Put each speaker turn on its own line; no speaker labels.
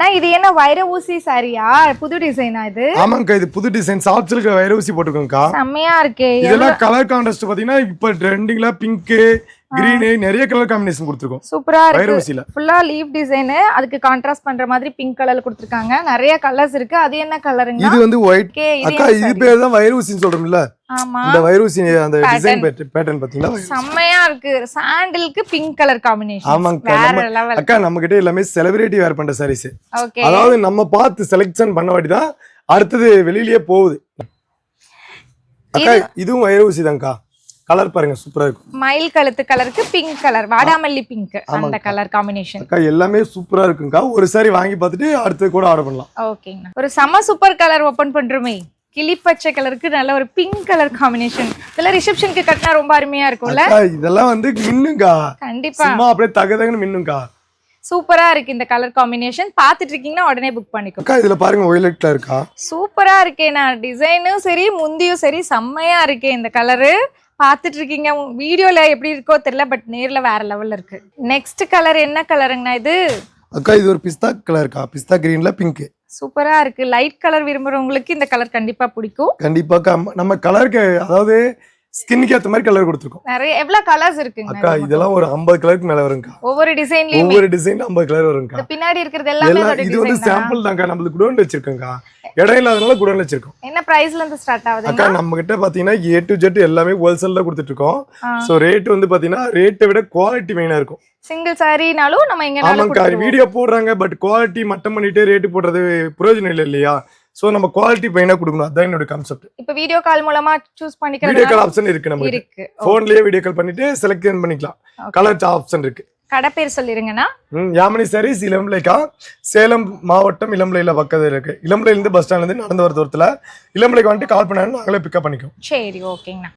நான் இது என்ன வைர ஊசி சாரியா? புது டிசைனா இது?
ஆமாங்கக்கா இது புது டிசைன். சாஃப்ட் சில்க் வைர ஊசி போட்டுக்கோங்கக்கா.
செம்மையா இருக்கே.
இதெல்லாம் கலர் கான்ட்ராஸ்ட் பாத்தீங்கன்னா இப்ப ட்ரெண்டிங்ல பிங்க் கிரீன் நிறைய கலர் காம்பினேஷன் கொடுத்துருக்கோம்.
சூப்பரா
வைர
இருக்கு
ஊசியில
ஃபுல்லா லீஃப் டிசைன் அதுக்கு கான்ட்ராஸ்ட் பண்ற மாதிரி பிங்க் கலர்ல கொடுத்துருக்காங்க. நிறைய கலர்ஸ் இருக்கு. அது என்ன கலருங்க
இது வந்து ஒயிட் அக்கா இது? பேர் தான் வைர ஊசின்னு சொல்றோம்ல. இந்த வைர ஊசி அந்த டிசைன். பேட்டர்ன் பாத்தீங்களா
செம்மையா இருக்கு. சாண்டிலுக்கு பிங்க் கலர் காம்பினேஷன் லெவல்
அக்கா நம்ம கிட்ட எல்லாமே செலிபிரிட்டி வேர் பண்ற சாரீஸ்
ஓகே
அதாவது நம்ம பார்த்து செலெக்ஷன் பண்ண வாட்டி தான் அடுத்தது வெளியிலயே போகுது. அக்கா இதுவும் வைர ஊசி தான்க்கா. கலர் பாருங்க சூப்பரா இருக்கும்.
மயில் கழுத்து கலருக்கு பிங்க் கலர் வாடாமல்லி பிங்க் அந்த. கலர் காம்பினேஷன்
அக்கா எல்லாமே சூப்பரா இருக்குங்கக்கா. ஒரு சாரி வாங்கி பார்த்துட்டு அடுத்தது கூட ஆர்டர் பண்ணலாம்.
ஓகேங்க ஒரு செம சூப்பர் கலர் ஓபன் பண்றோமே. கிளி பச்சை கலருக்கு நல்ல ஒரு பிங்க் கலர் காம்பினேஷன் இதெல்லாம் ரிசப்ஷனுக்கு கட்டினா ரொம்ப அருமையா இருக்கும்ல?
இதெல்லாம் வந்து மின்னுங்கா.
கண்டிப்பா.
சும்மா அப்படியே தகதகன்னு மின்னுங்கா.
சூப்பரா இருக்கு இந்த கலர் காம்பினேஷன் பாத்துட்டு இருக்கீங்கன்னா உடனே புக் பண்ணிக்கோ.
அக்கா இதுல பாருங்க ஒயிலட்ல இருக்கா?
சூப்பரா இருக்கே நான் டிசைனும் சரி முந்தியும் சரி செம்மையா இருக்கே இந்த கலரு பாத்துட்டு இருக்கீங்க. வீடியோல எப்படி இருக்கோ தெரியல பட் நேர்ல வேற லெவல்ல இருக்கு. நெக்ஸ்ட் கலர் என்ன கலருங்கண்ணா இது?
அக்கா இது ஒரு பிஸ்தா கலர்க்கா பிஸ்தா கிரீன்ல பிங்க்
சூப்பரா இருக்கு. லைட் கலர் விரும்புறவங்களுக்கு இந்த கலர் கண்டிப்பா பிடிக்கும்.
கண்டிப்பாக்கா நம்ம கலருக்கு அதாவது ஸ்கின்னுக்கு ஏத்த மாதிரி கலர் கொடுத்துருக்கோம்.
நிறைய எவ்வளவு கலர்ஸ் இருக்குங்க
அக்கா இதெல்லாம் ஒரு ஐம்பது கலருக்கு மேல வருங்கக்கா
ஒவ்வொரு டிசைன்லயும்
ஒவ்வொரு டிசைன் ஐம்பது கலர் வருங்கக்கா
இந்த பின்னாடி இருக்கிறது எல்லாமே
இது வந்து சாம்பிள் தான்க்கா. நம்மளுக்கு குடோன் வச்சிருக்கோங்கக்கா இடம் இல்லாதனால குடோன் வச்சிருக்கோம்.
என்ன பிரைஸ்ல இருந்து ஸ்டார்ட் ஆகுதுங்க?
அக்கா நம்ம கிட்ட பாத்தீங்கன்னா ஏ டு ஜெட் எல்லாமே ஹோல்சேல்ல கொடுத்துட்டு இருக்கோம். சோ ரேட் வந்து பாத்தீங்கன்னா ரேட்டை விட குவாலிட்டி மெயினா இருக்கும்.
சிங்கிள் சாரினாலும் நம்ம
ஆமாங்கக்கா
கொடுத்துருவோம்.
வீடியோ போடுறாங்க பட் குவாலிட்டி மட்டம் பண்ணிட்டு ரேட்டு போடுறது பிரயோஜனம் இல்லை இல்லையா? சோ நம்ம குவாலிட்டி மெயினா கொடுக்கணும். அதான் என்னோட கான்செப்ட்
இப்ப வீடியோ கால் மூலமா சூஸ்
வீடியோ
பண்ணிக்கிறது
கால் ஆப்ஷன் இருக்கு நம்ம
இருக்கு.
போன்லயே வீடியோ கால் பண்ணிட்டு செலக்ட் பண்ணிக்கலாம். கலர் ஆப்ஷன் இருக்கு.
கடை பேர் சொல்லிருங்கண்ணா.
யாமினி சாரீஸ் இளம்பிள்ளைக்கா. சேலம் மாவட்டம் இளம்பிள்ளையில பக்கத்துல இருக்கு. இளம்பிள்ளையில இருந்து பஸ் ஸ்டாண்ட்ல இருந்து நடந்து வர தூரத்துல இளம்பிள்ளைக்கு வந்துட்டு கால் பண்ணாலும் நாங்களே பிக்கப் பண்ணிக்கோம்
சரி ஓகேங்கண்ணா